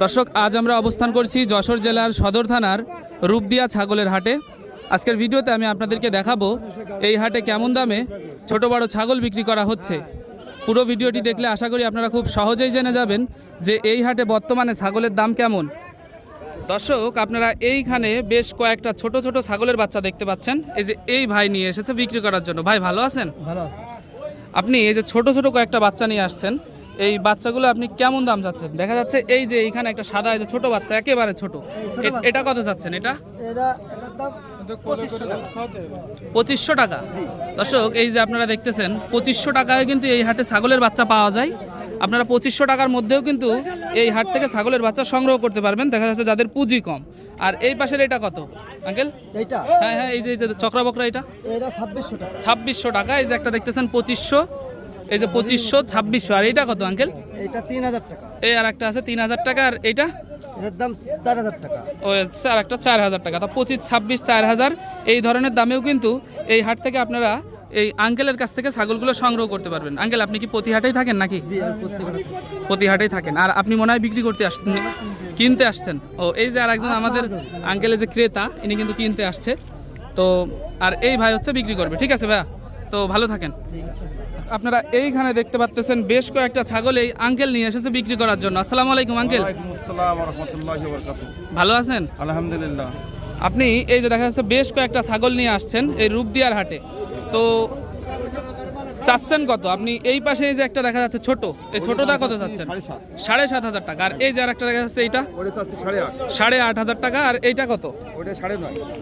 দর্শক আজ আমরা অবস্থান করছি যশোর জেলার সদর থানার রূপদিয়া ছাগলের হাটে। আজকের ভিডিওতে আমি আপনাদেরকে দেখাবো এই হাটে কেমন দামে ছোট বড় ছাগল বিক্রি করা হচ্ছে। পুরো ভিডিওটি দেখলে আশা করি আপনারা খুব সহজেই জেনে যাবেন যে এই হাটে বর্তমানে ছাগলের দাম কেমন। দর্শক আপনারা এইখানে বেশ কয়েকটা ছোট ছোট ছাগলের বাচ্চা দেখতে পাচ্ছেন। এই যে এই ভাই নিয়ে এসেছে বিক্রি করার জন্য। ভাই ভালো আছেন? ভালো আছে। আপনি এই যে ছোট ছোট কয়েকটা বাচ্চা নিয়ে আসছেন। এই বাচ্চাগুলো আপনি কেমন দাম চাচ্ছেন? দেখা যাচ্ছে এই যে এইখানে একটা সাদা এই যে ছোট বাচ্চা একেবারে ছোট। এটা কত চাচ্ছেন এটা? পঁচিশশো টাকা। দর্শক এই যে আপনারা দেখতেছেন পঁচিশশো টাকায় কিন্তু এই হাটে ছাগলের বাচ্চা পাওয়া যায়। আপনারা পঁচিশশো টাকার মধ্যেও কিন্তু এই হাট থেকে ছাগলের বাচ্চা সংগ্রহ করতে পারবেন। দেখা যাচ্ছে যাদের পুঁজি কম। আর এই পাশের এটা কত? আঙ্কেল? এইটা? হ্যাঁ হ্যাঁ এই যে এই যে চক্রাবকরা এটা? এটা ছাব্বিশশো টাকা। ছাব্বিশশো টাকা এই যে একটা দেখতেছেন পঁচিশশো। এই যে পঁচিশশো ছাব্বিশশো আর এইটা কত আঙ্কেল? এইটা তিন হাজার টাকা। এই আর একটা আছে তিন হাজার টাকা আর এইটা? দাম চার হাজার টাকা। ও একটা চার হাজার টাকা। তা পঁচিশ ছাব্বিশ চার হাজার এই ধরনের দামেও কিন্তু এই হাট থেকে আপনারা এই আঙ্কেলের কাছ থেকে ছাগলগুলো সংগ্রহ করতে পারবেন। আঙ্কেল আপনি কি প্রতি হাটেই থাকেন নাকি? প্রতি হাটেই থাকেন। আর আপনি মনে হয় বিক্রি করতে আসছেন কিনতে আসছেন। ও এই যে আর একজন আমাদের আঙ্কেলের যে ক্রেতা ইনি কিন্তু কিনতে আসছে। তো আর এই ভাই হচ্ছে বিক্রি করবে। ঠিক আছে ভাইয়া? তো ভালো থাকেন। আপনারা এইখানে দেখতে পাচ্তেছেন বেশ কয়েকটা ছাগল এই আঙ্কেল নিয়ে এসেছে বিক্রি করার জন্য। আসসালামু আলাইকুম আঙ্কেল ভালো আছেন? আলহামদুলিল্লাহ। আপনি এই যে দেখা যাচ্ছে বেশ কয়েকটা ছাগল নিয়ে আসছেন এই রূপদিয়ার হাটে। তো চাচ্ছেন কত? আপনি এই পাশে এই যে একটা দেখা যাচ্ছে ছোট এই ছোটটা কত চাচ্ছেন? সাড়ে সাত। হাজার টাকা। আর এই যে আর একটা দেখা যাচ্ছে এইটা? সাড়ে আট। হাজার টাকা আর এইটা কত?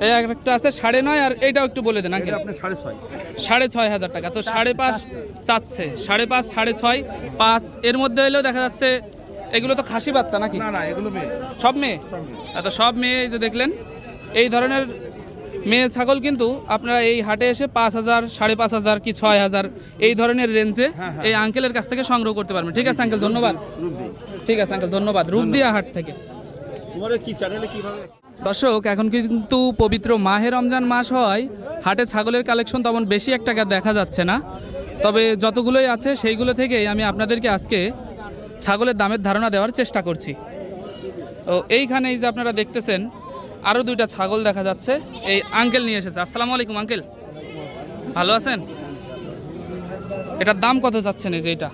এই একটা আছে সাড়ে নয় আর এইটাও একটু বলে দেন আপনি সাড়ে ছয়। সাড়ে ছয় হাজার টাকা। তো সাড়ে পাঁচ চাচ্ছে। সাড়ে পাঁচ সাড়ে ছয় পাঁচ। এর মধ্যে হলেও দেখা যাচ্ছে এগুলো তো খাসি বাচ্চা নাকি? সব মেয়ে? এত সব মেয়ে এই যে দেখলেন এই ধরনের মেয়ে ছাগল কিন্তু আপনারা এই হাটে এসে পাঁচ হাজার সাড়ে পাঁচ হাজার কি ছয় হাজার এই ধরনের রেঞ্জে এই আঙ্কেলের কাছ থেকে সংগ্রহ করতে পারবেন। ঠিক আছে আঙ্কেল ধন্যবাদ। ঠিক আছে আঙ্কেল ধন্যবাদ। রূপদিয়া হাট থেকে। দর্শক এখন কিন্তু পবিত্র মাহে রমজান মাস হয়। হাটে ছাগলের কালেকশন তেমন বেশি একটা দেখা যাচ্ছে না। তবে যতগুলোই আছে সেইগুলো থেকেই আমি আপনাদেরকে আজকে ছাগলের দামের ধারণা দেওয়ার চেষ্টা করছি। ও এইখানে এই যে আপনারা দেখতেছেন আরও দুইটা ছাগল দেখা যাচ্ছে। এই আঙ্কেল নিয়ে এসেছে। আসসালামু আলাইকুম, আঙ্কেল। ভালো আছেন? এটার দাম কত চাচ্ছেন এই যে এটা?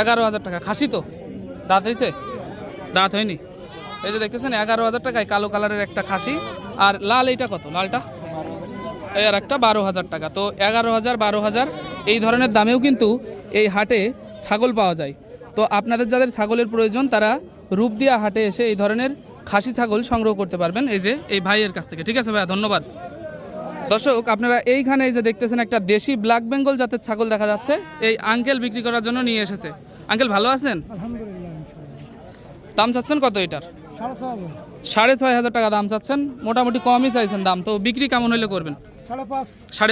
এগারো হাজার টাকা। খাসি তো? দাঁত হয়েছে? দাঁত হয়নি? এই যে দেখতেছেন, এগারো হাজার টাকায় কালো কালারের একটা খাসি। আর লাল এইটা কত? লালটা? এই আর একটা বারো হাজার টাকা। তো এগারো হাজার, বারো হাজার, এই ধরনের দামেও কিন্তু এই হাটে ছাগল পাওয়া যায়। তো আপনাদের যাদের ছাগলের প্রয়োজন, তারা রূপদিয়া হাটে এসে এই ধরনের খাসি ছাগল সংগ্রহ করতে পারবেন। এই যে এই ভাইয়ের কাছ থেকে। ঠিক আছে ভাইয়া ধন্যবাদ। দর্শক আপনারা এইখানে এই যে দেখতেছেন একটা দেশি ব্ল্যাক বেঙ্গল জাতের ছাগল দেখা যাচ্ছে। এই আঙ্কেল বিক্রি করার জন্য নিয়ে এসেছে। আঙ্কেল ভালো আছেন? দাম চাচ্ছেন কত এটার? সাড়ে ছয় হাজার। টাকা দাম চাচ্ছেন। মোটামুটি কমই চাইছেন দাম। তো বিক্রি কেমন হলে করবেন? সাড়ে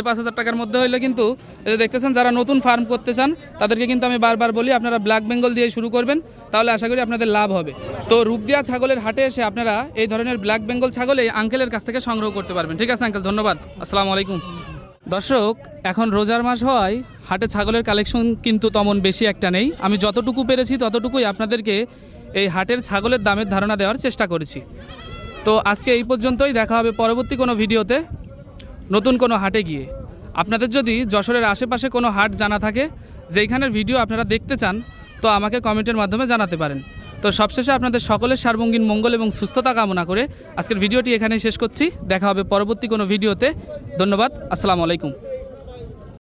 পাঁচ। হাজার টাকার মধ্যে হইলে কিন্তু দেখতেছেন, যারা নতুন ফার্ম করতে চান, তাদেরকে কিন্তু আমি বারবার বলি, আপনারা ব্ল্যাক বেঙ্গল দিয়ে শুরু করবেন, তাহলে আশা করি আপনাদের লাভ হবে। তো রূপদিয়া ছাগলের হাটে এসে আপনারা এই ধরনের ব্ল্যাক বেঙ্গল ছাগল এই আঙ্কেলের কাছ থেকে সংগ্রহ করতে পারবেন। ঠিক আছে আঙ্কেল ধন্যবাদ। আসসালামু আলাইকুম। দর্শক, এখন রোজার মাস হওয়ায় হাটে ছাগলের কালেকশন কিন্তু তেমন বেশি একটা নেই। আমি যতটুকু পেরেছি, ততটুকুই আপনাদেরকে এই হাটের ছাগলের দামের ধারণা দেওয়ার চেষ্টা করেছি। তো আজকে এই পর্যন্তই, দেখা হবে পরবর্তী কোনো ভিডিওতে। নতুন কোনো হাটে গিয়ে। আপনাদের যদি যশোরের আশেপাশে কোনো হাট জানা থাকে, যেইখানের ভিডিও আপনারা দেখতে চান, তো আমাকে কমেন্টের মাধ্যমে জানাতে পারেন। তো সবশেষে আপনাদের সকলের সার্বঙ্গীন মঙ্গল এবং সুস্থতা কামনা করে আজকের ভিডিওটি এখানেই শেষ করছি। দেখা হবে পরবর্তী কোনো ভিডিওতে। ধন্যবাদ, আসসালামু আলাইকুম।